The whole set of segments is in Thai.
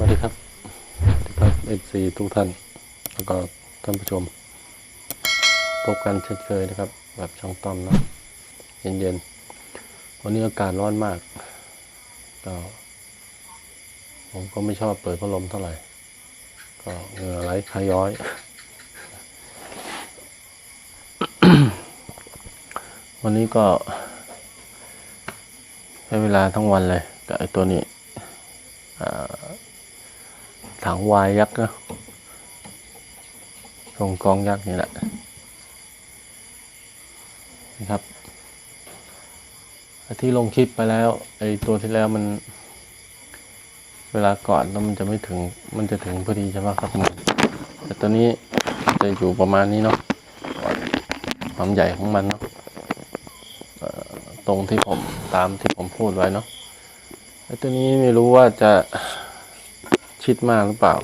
วัสดีครับ สวัสดีครับเอฟซีทุกท่าน แล้วก็ท่านผู้ชม พบกันเช่นเคยนะครับ แบบช่องต้อมนะ เย็นๆ วันนี้อากาศร้อนมากก็ผมก็ไม่ชอบเปิดพัดลมเท่าไหร่ ก็เหงื่อไหลคาย้อย วันนี้ก็ใช้เวลาทั้งวันเลยกับไอ้ตัวนี้ ถังวายยักษ์นะทรงกองยักษ์นี่แหละนะครับ ที่ลงคลิปไปแล้วไอ้ตัวที่แล้วมัน เวลาก่อนแล้วมันจะไม่ถึง มันจะถึงพอดีใช่ไหมครับแต่ตัวนี้จะอยู่ประมาณนี้เนาะความใหญ่ของมันเนาะตรงที่ผมตามที่ผมพูดไว้เนาะไอ้ตัวนี้ไม่รู้ว่าจะ ชิดมากหรือเปล่า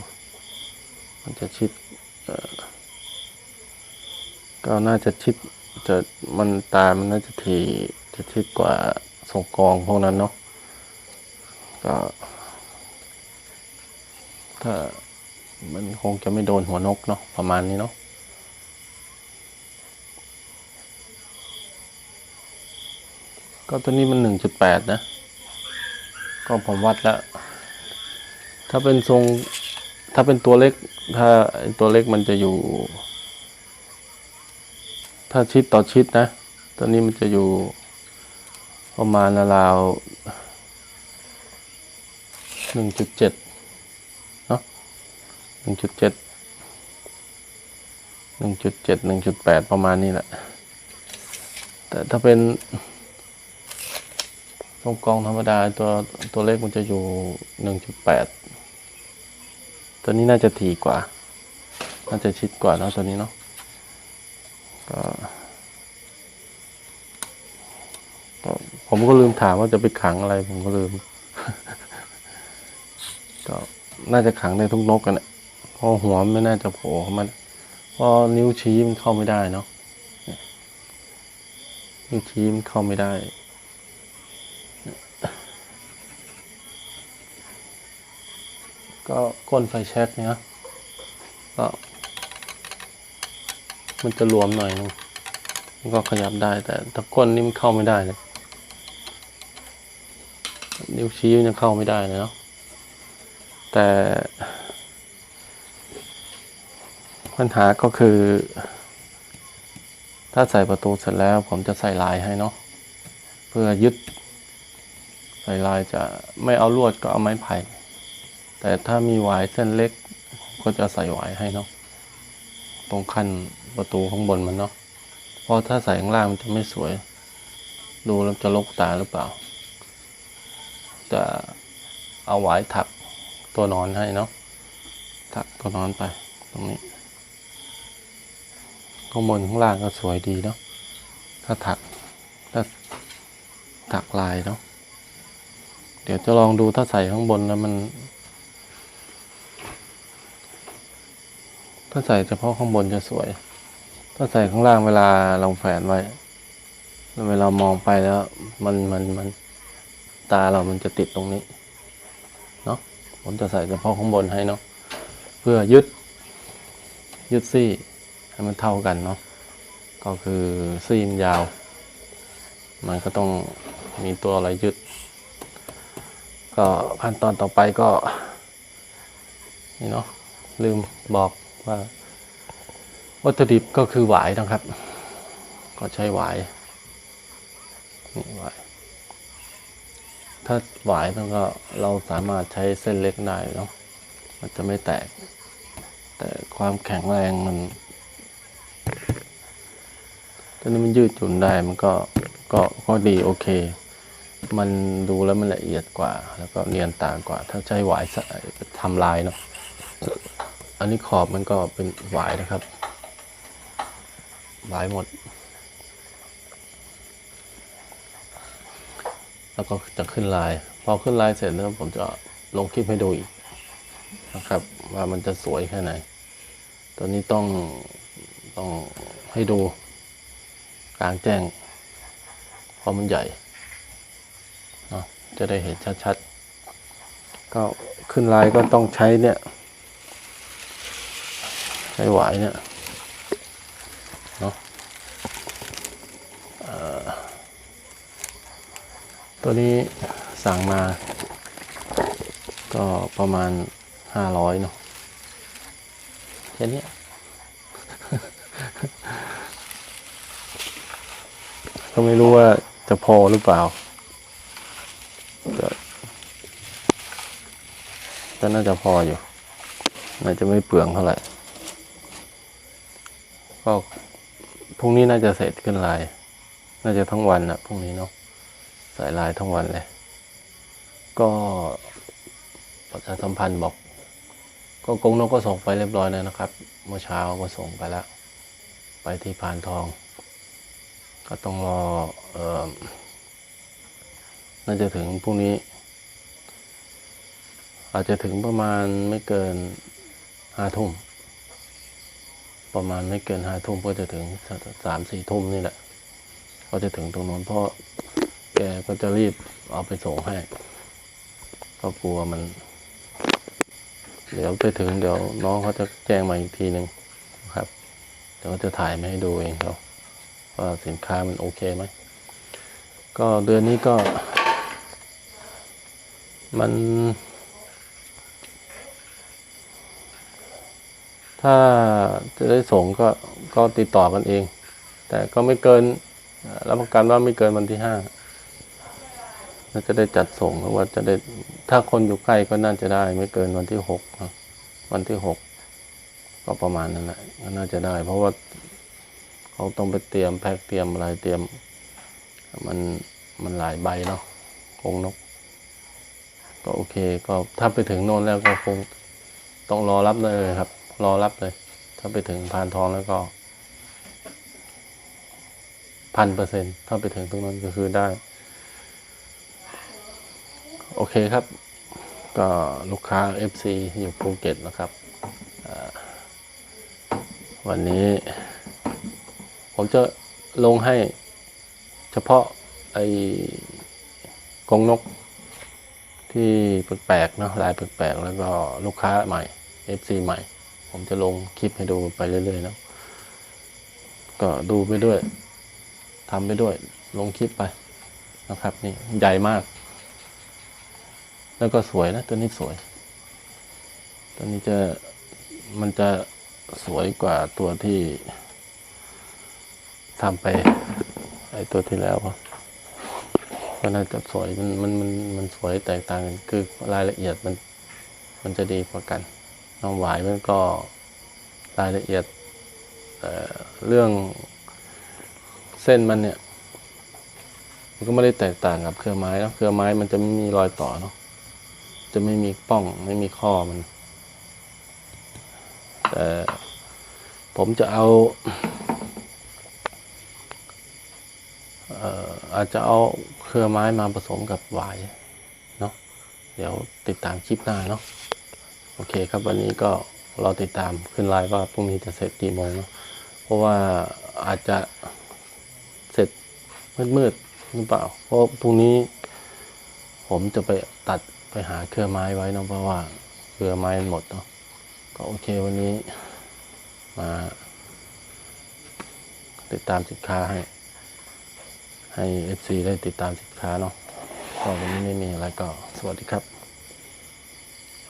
มันจะชิดก็น่าจะชิดจะมันตามันน่าจะทีจะชิดกว่าส่งกรองพวกนั้นเนาะก็ถ้ามันคงจะไม่โดนหัวนกเนาะประมาณนี้เนาะก็ตัวนี้มันหนึ่งจุดแปดนะ ก็ผมวัดแล้ว ถ้าเป็นทรง ถ้าเป็นตัวเล็ก ถ้าตัวเล็กมันจะอยู่ ถ้าชิดต่อชิดนะตัวนี้มันจะอยู่ประมาณราวหนึ่งจุดเจ็ดเนาะหนึ่งจุดเจ็ดหนึ่งจุดเจ็ดหนึ่งจุดแปดประมาณนี้แหละ แต่ถ้าเป็น ทรงกองธรรมดาตัวตัวเล็กมันจะอยู่หนึ่งจุดแปดตัวนี้น่าจะถี่กว่า น่าจะชิดกว่าเนอะตัวนี้เนาะก็ผมก็ลืมถามว่าจะไปขังอะไร ผมก็ลืม ก็น่าจะขังได้ทุกนกกันแหละเพราะหัวไม่น่าจะโผล่เข้ามันเพราะนิ้วชี้มันเข้าไม่ได้เนาะนิ้วชี้มันเข้าไม่ได้ ก็ก้นไฟแช็กเนี่ยก็มันจะรวมหน่อยนึงมันก็ขยับได้แต่ถ้าก้นนี่มันเข้าไม่ได้เลยนิ้วชี้ยังเข้าไม่ได้เลยเนาะแต่ปัญหาก็คือ ถ้าใส่ประตูเสร็จแล้วผมจะใส่ลายให้เนาะเพื่อยึด ใส่ลายจะไม่เอาลวดก็เอาไม้ไผ่ แต่ถ้ามีหวายเส้นเล็กก็จะใส่หวายให้เนาะตรงขั้นประตูข้างบนมันเนาะเพราะถ้าใส่ข้างล่างมันจะไม่สวย ดูแล้วจะลกตาหรือเปล่า จะเอาหวายถักตัวนอนให้เนาะถักตัวนอนไปตรงนี้ข้างบนข้างล่างก็สวยดีเนาะถ้าถักถ้าถักลายเนาะเดี๋ยวจะลองดูถ้าใส่ข้างบนแล้วมัน ถ้าใส่เฉพาะข้างบนจะสวย ถ้าใส่ข้างล่างเวลาเราแฝนไว้แล้วเวลามองไปแล้ว มันมันมันตาเรามันจะติดตรงนี้เนาะผมจะใส่เฉพาะข้างบนให้เนาะเพื่อยึด ยึดซี่ให้มันเท่ากันเนาะก็คือซี่มันยาว มันก็ต้องมีตัวอะไรยึด ก็ขั้นตอนต่อไปก็ นี่เนาะลืมบอก ว่า วัตถุดิบก็คือหวายนะครับ ก็ใช้หวายนี่หวายถ้าหวายมันก็เราสามารถใช้เส้นเล็กได้เนาะมันจะไม่แตก แต่ความแข็งแรงมันถ้านี้มันยืดหยุ่นได้มันก็ก็ก็ดีโอเค มันดูแล้วมันละเอียดกว่า แล้วก็เนียนต่างกว่า ถ้าใช้หวายทำลายเนาะ อันนี้ขอบมันก็เป็นหวายนะครับ หวายหมด แล้วก็จะขึ้นลาย พอขึ้นลายเสร็จแล้วผมจะลงคลิปให้ดูอีกนะครับ ว่ามันจะสวยแค่ไหน ตอนนี้ต้องต้องให้ดูกลางแจ้งเพราะมันใหญ่จะได้เห็นชัดๆ ก็ขึ้นลายก็ต้องใช้เนี่ย ใช้หวายเนี่ยเนาะตัวนี้สั่งมา ก็ประมาณห้าร้อยเนาะแค่นี้ก็ไม่รู้ว่าจะพอหรือเปล่าก็น่าจะพออยู่ น่าจะไม่เปลืองเท่าไหร่ ก็พรุ่งนี้น่าจะเสร็จขึ้นลาย น่าจะทั้งวันนะพรุ่งนี้เนาะใส่ลายทั้งวันเลย ก็ประชาสัมพันธ์บอก ก็กงนกก็ส่งไปเรียบร้อยแล้วนะครับ เมื่อเช้าก็ส่งไปแล้ว ไปที่พานทอง ก็ต้องรอเออน่าจะถึงพรุ่งนี้ อาจจะถึงประมาณไม่เกินห้าทุ่ม ประมาณไม่เกินห้าทุ่มก็จะถึงสามสี่ทุ่มนี่แหละ ก็จะถึงตรงนั้นเพราะแกก็จะรีบเอาไปส่งให้ก็กลัวมัน เดี๋ยวไปถึงเดี๋ยวน้องเขาจะแจ้งมาอีกทีหนึ่งนะครับเดี๋ยวจะถ่ายมาให้ดูเองเขาว่าสินค้ามันโอเคไหมก็เดือนนี้ก็ มัน ถ้าจะได้ส่งก็ก็ติดต่อกันเอง แต่ก็ไม่เกินรับประกันว่าไม่เกินวันที่ห้าน่าจะได้จัดส่งหรือว่าจะได้ถ้าคนอยู่ใกล้ก็น่าจะได้ ไม่เกินวันที่หกวันที่หกก็ประมาณนั้นแหละก็น่าจะได้ เพราะว่าเขาต้องไปเตรียมแพ็คเตรียมอะไรเตรียม มันมันหลายใบเนาะกรงนก ก็โอเค ก็ถ้าไปถึงโน่นแล้วก็คงต้องรอรับเลยครับ รอรับเลย ถ้าไปถึงพานทองแล้วก็พันเปอร์เซ็นถ้าไปถึงตรงนั้นก็คือได้ โอเคครับ ก็ลูกค้า FC อยู่ภูเก็ตนะครับ วันนี้ ผมจะลงให้เฉพาะไอ้กรงนกที่แปลกๆเนาะลายแปลกๆแล้วก็ลูกค้าใหม่ FC ใหม่ ผมจะลงคลิปให้ดูไปเรื่อยๆนะก็ดูไปด้วยทำไปด้วย ลงคลิปไปนะครับ นี่ใหญ่มาก แล้วก็สวยนะตัวนี้สวย ตัวนี้จะมันจะสวยกว่าตัวที่ทำไป ไอตัวที่แล้วอะก็น่าจะสวยมันมันมันมันสวยแตกต่างกันคือรายละเอียดมัน มันจะดีกว่ากัน น้องหวายมันก็รายละเอียดเเรื่องเส้นมันเนี่ย มันก็ไม่ได้แตกต่างกับเครือไม้เนะเครือไม้มันจะไม่มีรอยต่อเนาะจะไม่มีป้องไม่มีข้อมันแต่ผมจะเอาเอออาจจะเอาเครือไม้มาผสมกับหวายเนาะเดี๋ยวติดตามคลิปหน้าเนาะ โอเคครับวันนี้ก็เราติดตามขึ้นไลน์ว่าพรุ่งนี้จะเสร็จกี่โมงเนาะเพราะว่าอาจจะเสร็จมืดๆหรือเปล่า เพราะพรุ่งนี้ ผมจะไปตัดไปหาเครือไม้ไว้เนอะเพราะว่าเครือไม้มันหมดเนาะก็โอเควันนี้มา ติดตามสินค้าให้ ให้ FC ได้ติดตามสินค้าเนาะก็วันนี้ไม่มีอะไรก็สวัสดีครับ